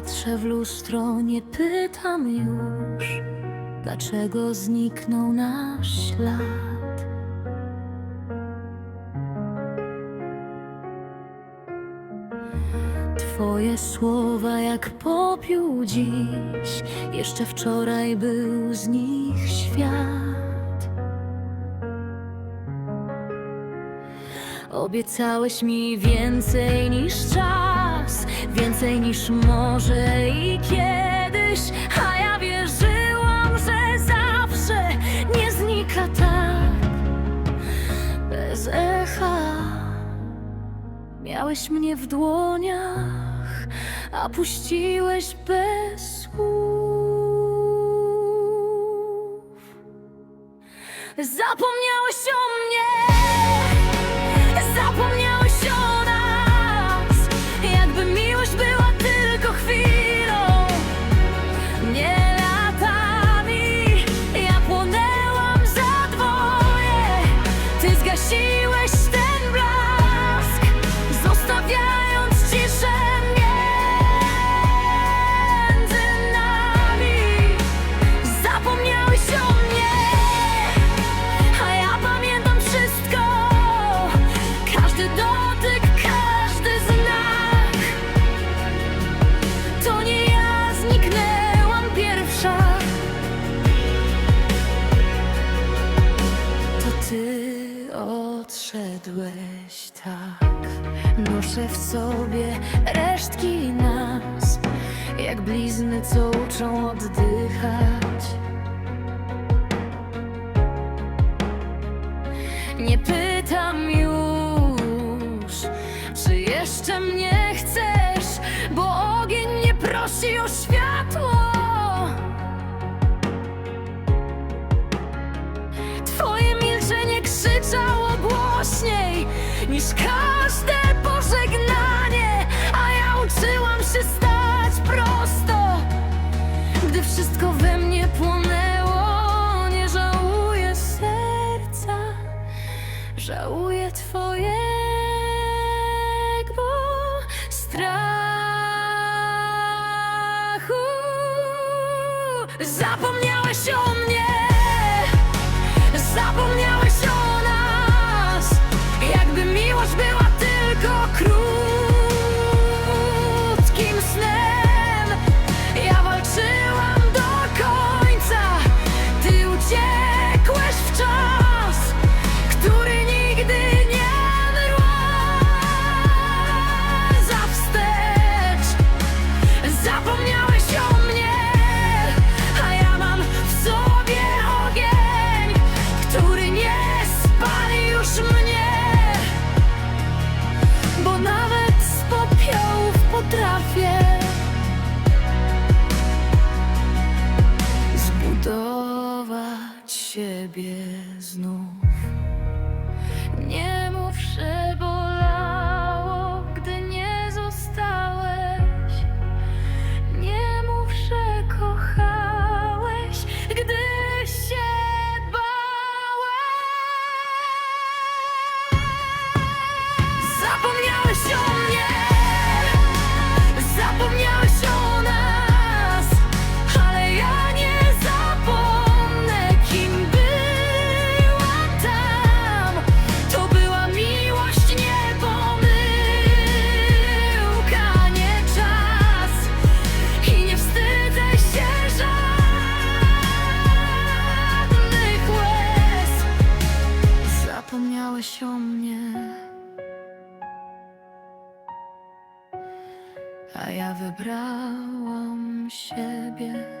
Patrzę w lustro, nie pytam już, dlaczego zniknął nasz ślad. Twoje słowa jak popiół dziś, jeszcze wczoraj był z nich świat. Obiecałeś mi więcej niż czas, więcej niż może i kiedyś, a ja wierzyłam, że zawsze nie znika tak bez echa. Miałeś mnie w dłoniach, a puściłeś bez słów. Zapomniałeś o mnie, odszedłeś tak. Noszę w sobie resztki nas, jak blizny, co uczą oddychać. Nie pytam już, czy jeszcze mnie chcesz, bo ogień nie prosi o światło. Głośniej niż każde pożegnanie, a ja uczyłam się stać prosto, gdy wszystko we mnie płonęło. Nie żałuję serca, żałuję Twojego strachu. Zapomniałeś o mnie. Zapomniałeś potrafię zbudować siebie znów. Nie mów, a ja wybrałam siebie.